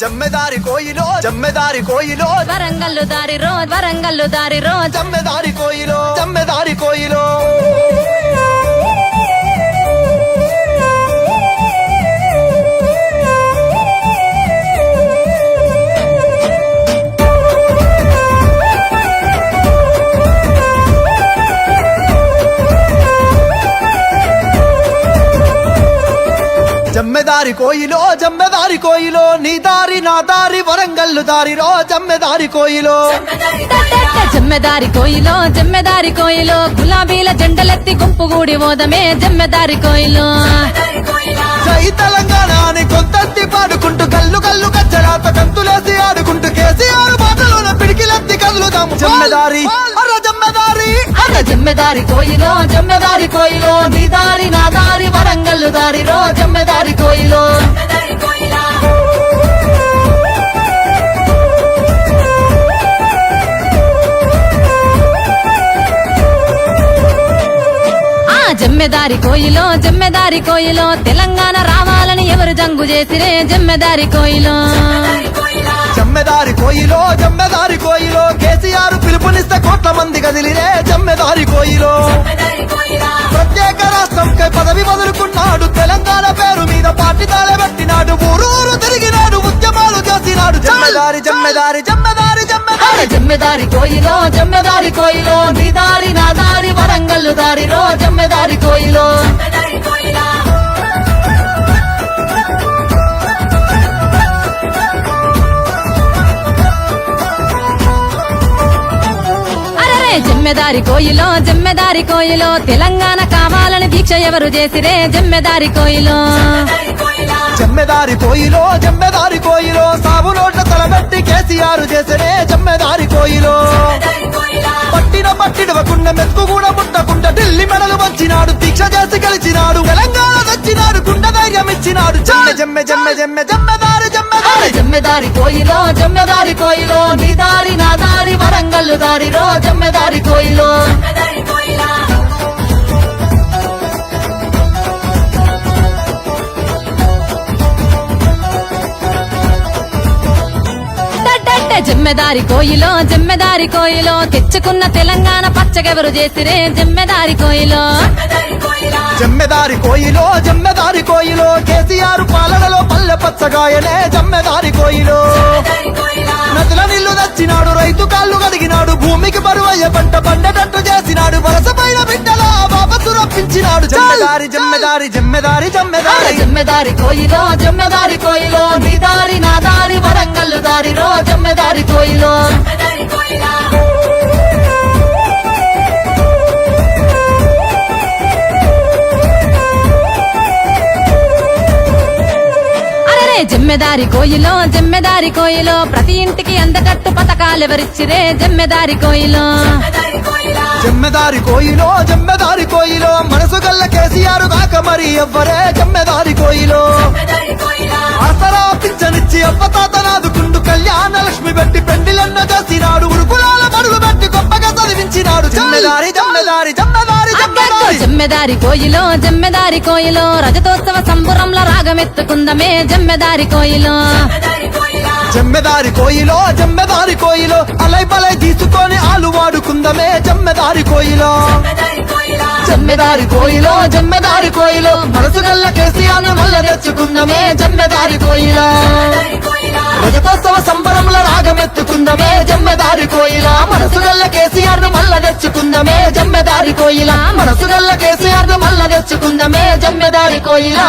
జమ్మెదారి కోయిలో జమ్మెదారి కోయిలో. వరంగల్లు దారి రోడ్ వరంగల్లు దారి రోడ్. జమ్మెదారి కోయిలో జమ్మెదారి కోయిలో. జమ్మెదారి కోయిలో జమ్మెదారి కోయిలో నీ దారి నా దారి వరంగల్లు దారిలో జమ్మెదారి కోయిలో. జమ్మెదారి కోయిలో జమ్మెదారి కోయిలో గులాబీల జెండలెత్తి గుంపుగూడి ఓదమే జమ్మెదారి కోయిలో. జై తెలంగాణ అని కొంతంతి పాడుకుంటూ కల్లు కల్లు కచ్చరాత కంతులేసి ఆడుకుంటూ కేసీఆర్ బాటలోన పిడికిలెత్తి కదులుదాము జమ్మెదారి జమ్మెదారి కోయిలో జమ్మెదారి కోయిలో నీ దారి నా దారి వరంగల్లు దారిలో జమ్మెదారి కోయిలో. ఆ జమ్మెదారి కోయిలో జమ్మెదారి కోయిలో తెలంగాణ రావాలని ఎవరు జంగు చేసిరే జమ్మెదారి కోయిలో. జమ్మెదారి కోయిలో జమ్మెదారి కోయిలో. కేసీఆర్ పిలుపునిస్తే కోట్ల మంది కదిలిరే జమ్మెదారి కోయిలో. ప్రత్యేక రాష్ట్రంకై పదవి వదులుకున్నాడు. తెలంగాణ పేరు మీద పార్టీ తాళబెట్టినాడు ఊరు ఊరు తిరిగినాడు. ఉద్యమాలు చేసినాడు. జమ్మెదారి జమ్మెదారి జమ్మెదారి జమ్మెదారి. జమ్మెదారి కోయిలో జమ్మెదారి కోయిలో. నీ దారి నా దారి వరంగల్లు దారి రో జమ్మెదారి కోయిలో. జమ్మెదారి కోయిలో జమ్మెదారి కోయిలో తెలంగాణ కావాలని దీక్ష ఎవరు చేసిరే? జమ్మెదారి కోయిలో. జమ్మెదారి కోయిలో జమ్మెదారి కోయిలో సాగు నోట్ల తలబెట్టి కేసీఆర్ చేసిరే జమ్మెదారి కోయిలో. పట్టిన పట్టిడవకుండా మెతుకు కూడా ముట్టకుండా ఢిల్లీ మెడలు వచ్చినాడు దీక్ష చేసి గెలిచినాడు తెలంగాణ తెచ్చినాడు గుండె ధైర్యం ఇచ్చినాడు. జమ్మె జమ్మె జమ్మె జమ్మె జమ్మెదారి జమ్మెదారి జమ్మెదారి కోయిలో జమ్మెదారి కోయిలో నీ దారి నా దారి వరంగల్లు దారిలో జమ్మెదారి కోయిలో. జమ్మెదారి కోయిలో జమ్మెదారి కోయిలో. తెచ్చుకున్న తెలంగాణ పచ్చగెవరు చేసిరే? జమ్మెదారి కోయిలో. జమ్మెదారి కోయిలో జమ్మెదారి కోయిలో. కేసీఆర్ పాలనలో పల్లె పచ్చగాయనే జమ్మెదారి కోయిలో. నదుల నీళ్ళు తెచ్చినాడు రైతు కాళ్ళు కడిగినాడు. భూమికి బరువయ్య పంట పండేటట్టు చేసినాడు. వలస పైన రప్పించినాడు జమ్మెదారి జమ్మెదారి జమ్మెదారి అరే జమ్మెదారి. జమ్మెదారి కోయిలో జమ్మెదారి కోయిలో నీ దారి నా దారి వరంగల్లు దారి రో జమ్మెదారి కోయిలో. జమ్మెదారి కోయిలో జమ్మెదారి కోయిలో ప్రతి ఇంటికి అందకట్టు పథకాలు ఎవరిచ్చిరే జమ్మెదారి కోయిలో. జమ్మెదారి కోయిలో జమ్మెదారి కోయిలో మనసు గల్ల కేసీఆర్ కాక మరి ఎవ్వరే జమ్మెదారి కోయిలో. ఆసరా పింఛనిచ్చి అవ్వతాతనాదుకుండు కళ్యాణ లక్ష్మి పెట్టి పెండిలన్న చేసినాడు ఉరుకులాల బడులు పెట్టి గొప్పగా చదివించినాడు. జమ్మెదారి జమ్మెదారి జమ్మెదారి జమ్మెదారి. జమ్మెదారి కోయిలో జమ్మెదారి కోయిలో రజతోత్సవ సంబురంలో రాగమెత్తుకుందమే జమ్మెదారి కోయిలో. జమ్మెదారి కోయిలో జమ్మెదారి కోయిలో అలై బలై తీసుకొని ఆలు వాడుకుందమే జమ్మెదారి కోయిలో. జమ్మెదారి కోయిలో జమ్మెదారి కోయిలో మనసు గల్ల కేసీఆర్ మల్ల తెచ్చుకుందమే జమ్మెదారి కోయిలో. రజతోత్సవ సంబరంలో రాగమెత్తుకుందమే జమ్మెదారి కోయిలా మనసు గల్ల కేసీఆర్ మల్ల తెచ్చుకుందమే జమ్మెదారి కోయిలా మనసు గల్ల కేసీఆర్ మల్ల తెచ్చుకుందమే జమ్మెదారి కోయిలా.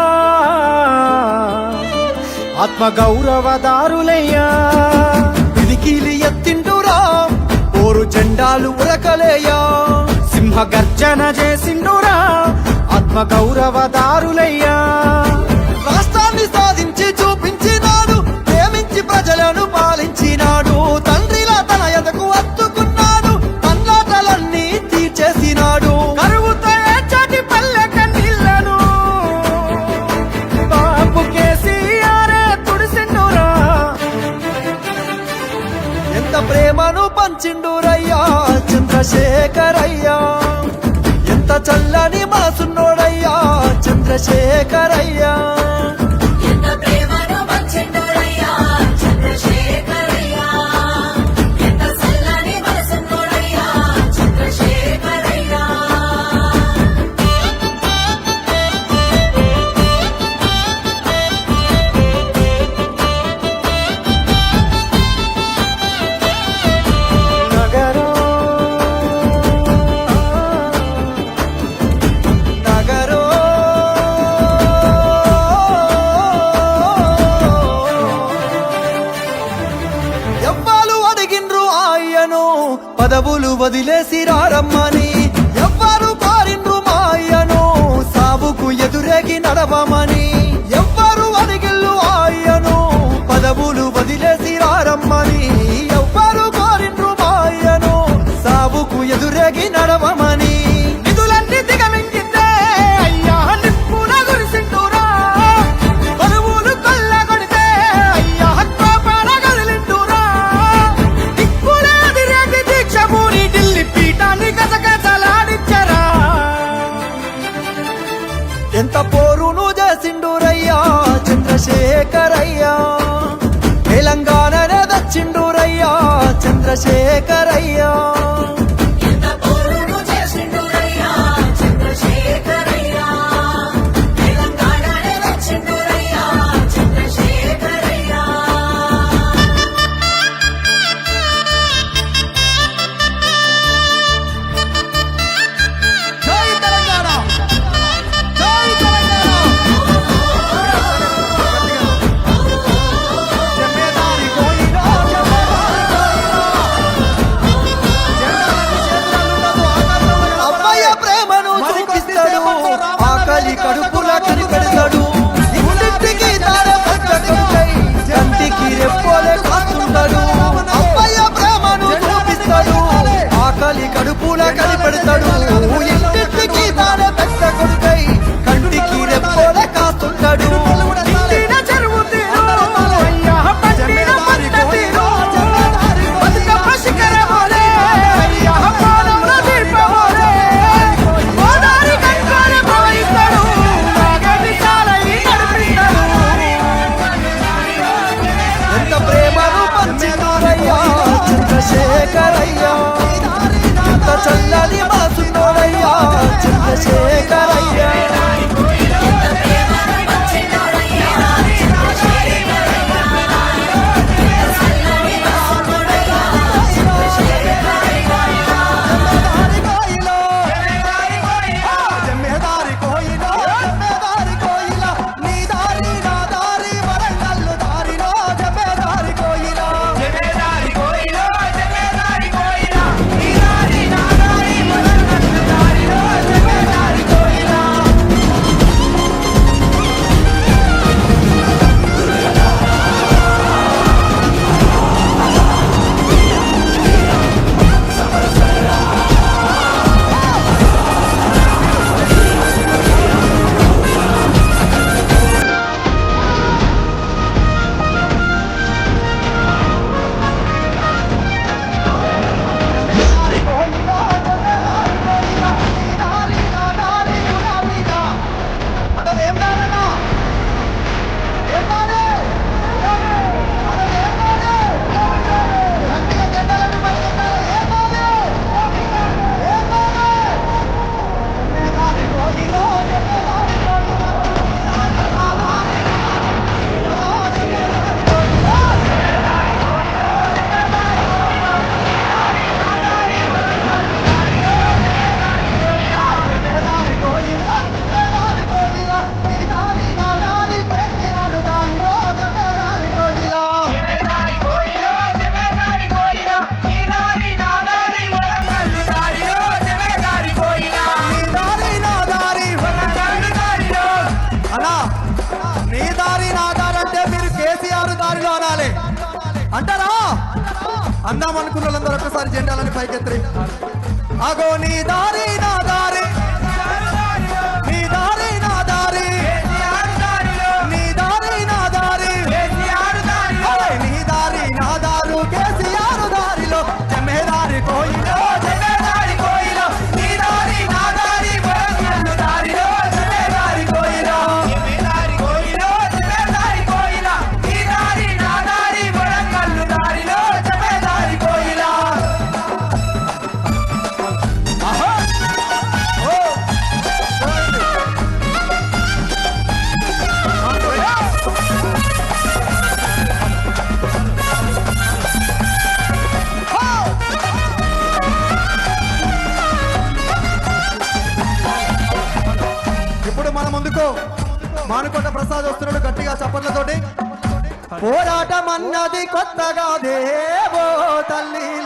ఆత్మ గౌరవదారులయ్యా పిలికిలి ఎత్తిండురా ఓరు జెండాలు ఉరకలేయా. సింహ గర్జన చేసిండురా ఆత్మ గౌరవదారులయ్యా చంద్రశేఖరయ్యా. ఎంత చల్లని మాసున్నోడయ్యా చంద్రశేఖరయ్యా. My money. చంద్రశేఖరయ్యా. going.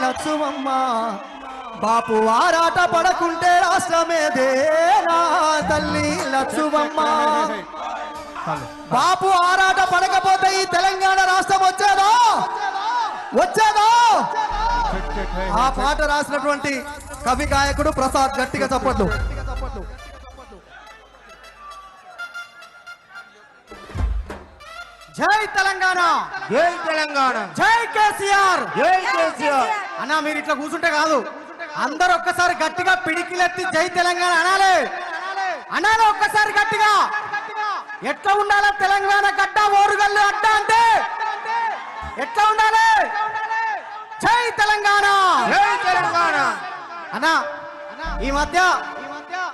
తల్లి బాపు ఆరాట పడకుంటే రాష్ట్రమే దేనా తల్లి లక్ష్మమ్మ బాపు ఆరాట పడకపోతే ఈ తెలంగాణ రాష్ట్రం వచ్చేదా? వచ్చేదా? ఆ పాట రాసినటువంటి కవి గాయకుడు ప్రసాద్ గట్టిగా చెప్పద్దు. జై తెలంగాణ. జై తెలంగాణ. జై కేసీఆర్. జై కేసీఆర్. అన్నా మీరు ఇట్లా కూర్చుంటే కాదు. అందరు ఒక్కసారి గట్టిగా పిడికిలెత్తి జై తెలంగాణ అనాలి. అనాలి ఒక్కసారి గట్టిగా. ఎట్లా ఉండాలి తెలంగాణ గడ్డ ఓరుగల్లు అడ్డ అంటే? ఎట్లా ఉండాలి? జై తెలంగాణ. జై తెలంగాణ. అన్నా ఈ మధ్య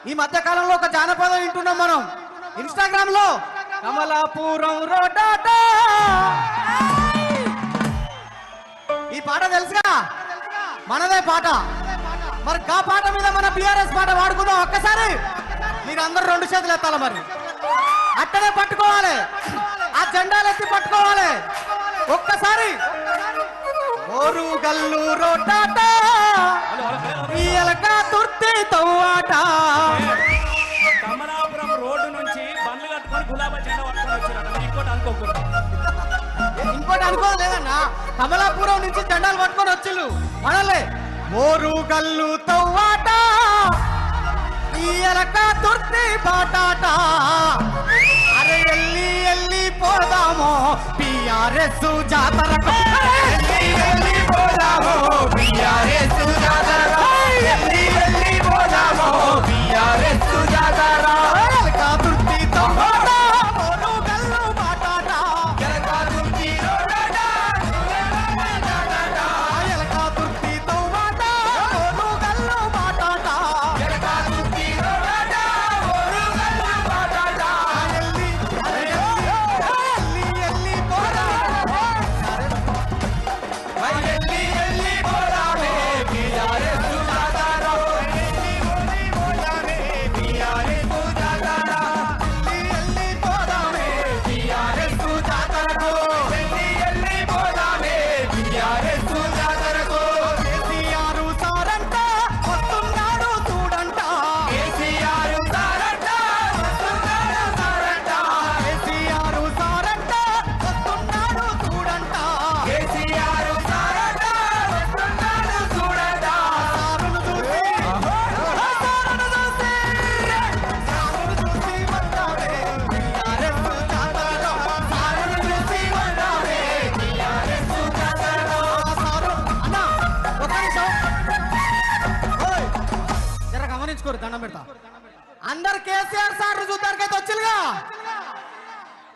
ఈ మధ్య కాలంలో ఒక జానపదం వింటున్నాం మనం. ఇన్స్టాగ్రామ్లో కమలాపురం రోడ్డాట ఈ పాట తెలుసుగా? మనదే పాట. మరి ఆ పాట మీద మన బిఆర్ఎస్ పాట వాడుకుందాం ఒక్కసారి. మీరు అందరు రెండు చేతులు ఎత్తాలి మరి. అట్టనే పట్టుకోవాలి. ఆ జెండాలు ఎత్తి పట్టుకోవాలి. ఒక్కసారి. ఓరు గల్లు రోటాట తుర్తి తవ్వాట. ఇంకోటి అనుకోలేదన్నా కమలాపురం నుంచి జెండాలు పట్టుకొని వచ్చిళ్ళు. అనలే మోరు గల్లు తవ్వాట. ఎలక తుర్తి బాటాట అరే ఎల్లి ఎల్లి పోదామో. పిఆర్ఎస్ జాతరకు ఎల్లి ఎల్లి పోదామో. పిఆర్ఎస్ జాతర.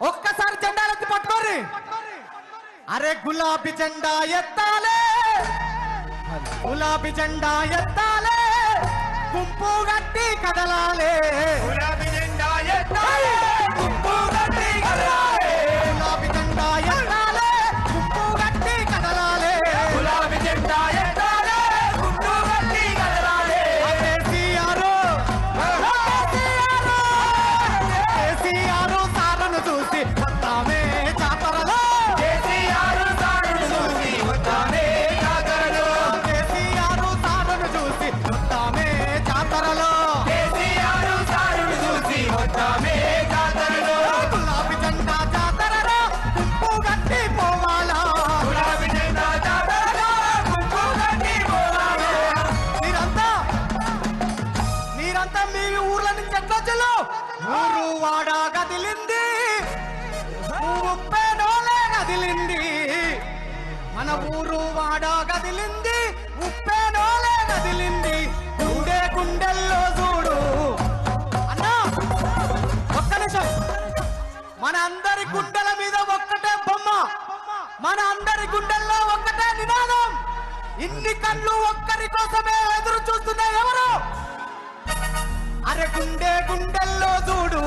ఒక్కసారి జెండాలెత్తి పట్టుకోర్రి. అరే గులాబీ జెండా ఎత్తాలే. గులాబీ జెండా ఎత్తాలే. గుంపు గట్టి కదలాలే. గులాబీ జెండా ఎత్తాలే. ఇన్ని కళ్ళు ఒక్కరి కోసమే ఎదురు చూస్తున్నాయి ఎవరు? అరే గుండె గుండెల్లో చూడు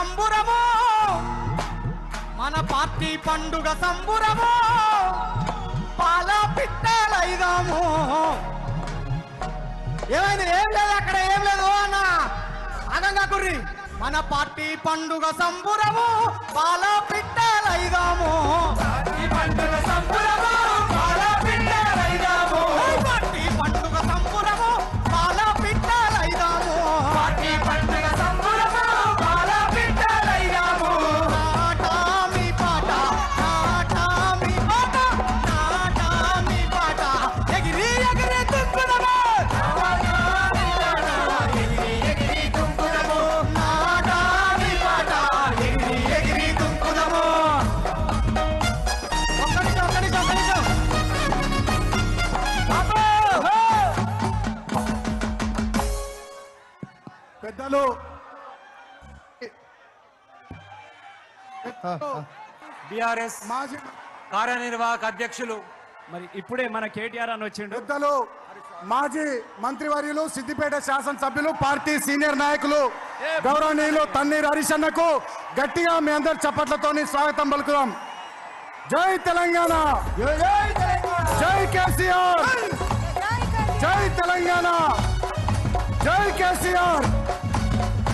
సంబురము? మన పార్టీ పండుగ సంబురము? పాల పిట్టలైదాము ఏమైంది? ఏం లేదు అక్కడ ఏం లేదు అన్న. అగంగా కుర్రి. మన పార్టీ పండుగ సంబురము? పాల పిట్టలైదాము పండుగ సంబురము? పెద్దలు బిఆర్ఎస్ మాజీ కార్యనిర్వాహక అధ్యక్షులు. మరి ఇప్పుడే మన కేటీఆర్ అని వచ్చిండు. పెద్దలు మాజీ మంత్రివర్యులు సిద్దిపేట శాసనసభ్యులు పార్టీ సీనియర్ నాయకులు గౌరవనీయులు తన్నీర్ హరిశన్నకు గట్టిగా మీ అందరి చప్పట్లతోని స్వాగతం పలుకుదాం. జై తెలంగాణ! జై కేసీఆర్! జై తెలంగాణ! జై కేసీఆర్!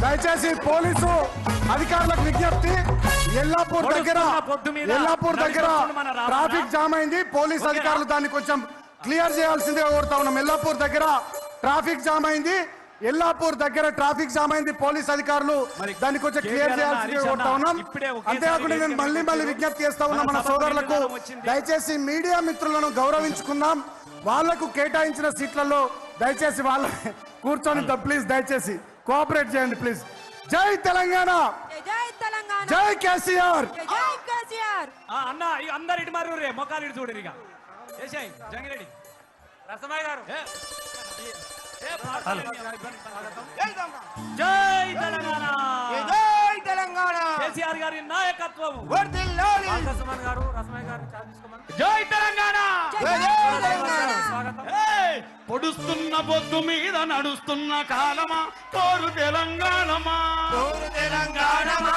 దయచేసి పోలీసు అధికారులకు విజ్ఞప్తి. ఎల్లాపూర్ దగ్గర ఎల్లాపూర్ దగ్గర. ట్రాఫిక్ జామ్ అయింది. పోలీస్? అధికారులు దాన్ని కొంచెం క్లియర్ చేయాల్సిందిగా కోరుతా ఉన్నాం. ఎల్లాపూర్ దగ్గర ట్రాఫిక్ జామ్ అయింది. ఎల్లాపూర్ దగ్గర ట్రాఫిక్ జామ్ అయింది. పోలీస్ అధికారులు దాన్ని కొంచెం క్లియర్ చేయాల్సిందిగా కోరుతా ఉన్నాం. అంతేకాకుండా నేను మళ్ళీ మళ్ళీ విజ్ఞప్తి చేస్తా ఉన్నా. మన సోదరులకు. దయచేసి మీడియా మిత్రులను గౌరవించుకుందాం. వాళ్ళకు కేటాయించిన సీట్లలో దయచేసి వాళ్ళ కూర్చొని ప్లీజ్ దయచేసి. కోఆపరేట్ చేయండి ప్లీజ్ జై తెలంగాణ జై తెలంగాణ జై కేసీఆర్ జై కేసీఆర్ ఆ, అన్న అందరు ఇటు మరి రే మొక్కలు ఇటు చూడరు ఇక ఏసాయి జంగిరెడ్డి రసమయ్య గారు. జై తెలంగాణ జై తెలంగాణ. కేసీఆర్ గారి నాయకత్వం. వర్ధిల్లాలి. రసమన్ గారు రసమయ్య గారు. జై తెలంగాణ! తెలంగాణ! పొడుస్తున్న పొద్దు మీద నడుస్తున్న కాలమా? కోరు తెలంగాణమా? కోరు తెలంగాణమా,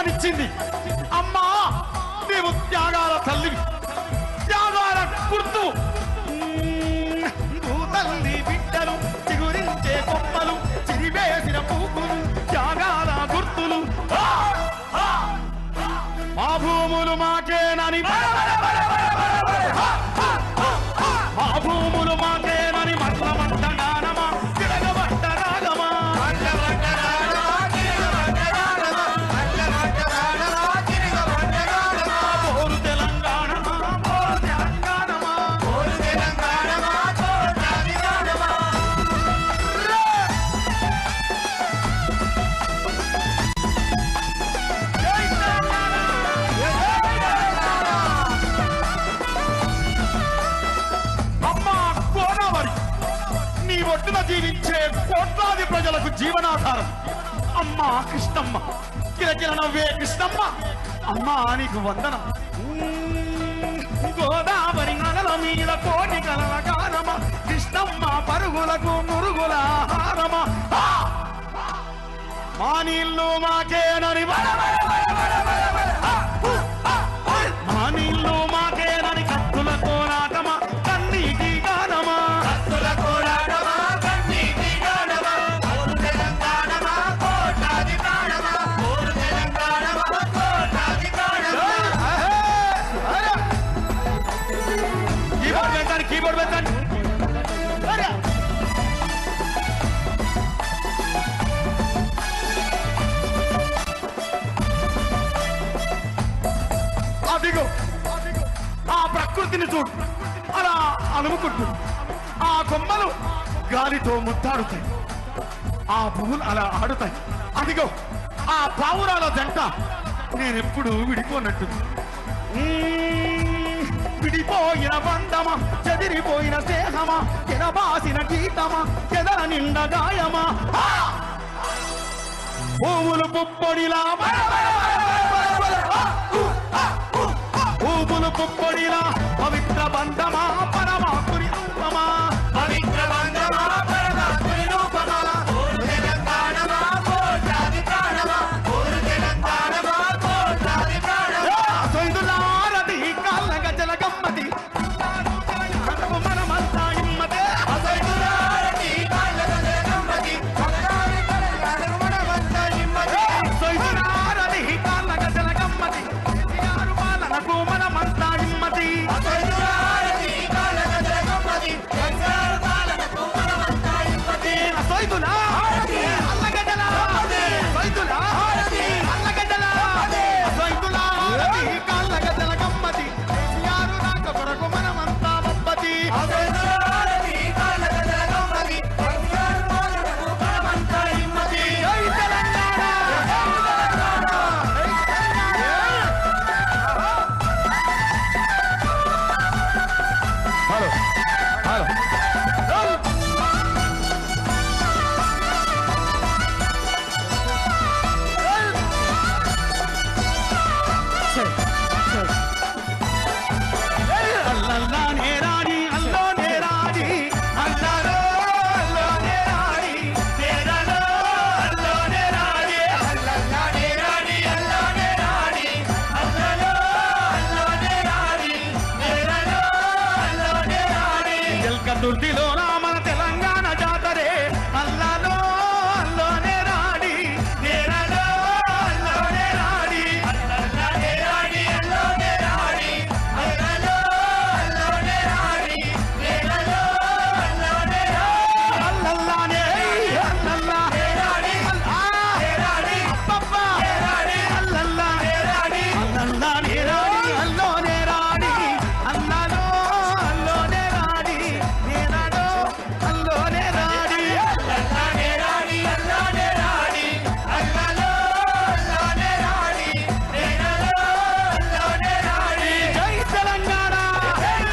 జన్మనిచ్చింది అమ్మా నీవు త్యాగాల తల్లివి. త్యాగాల గుర్తు. తల్లి బిడ్డలు చిగురించే కొమ్మలు చిరివేసిన పూకులు త్యాగాల గుర్తులు. మా భూములు మాకేనని. మా భూములు మాకేనని జీవనాధారం. అమ్మా కృష్ణమ్మ. కిలకిల నవ్వే కృష్ణమ్మ. అమ్మా నీకు వందన. గోదావరి నగల మీద కోటి కలల గానమ. కృష్ణమ్మ పరుగులకు మురుగుల ఆహారమ మా నీళ్ళు మాకేనని అలుముకుంటుంది ఆ కొమ్మలు గాలితో ముద్దాడుతాయి ఆ భూములు అలా ఆడుతాయి అదిగో ఆ పావురాల జంట నేనెప్పుడు విడిపోనట్టు విడిపోయిన బంధమా చెదిరిపోయిన స్నేహమా తినబాసిన గీతమా చెదర నిండ గాయమా భూములు పుప్పొడిలా భూములు పుప్పొడిలా పవిత్ర బంధమా surtido.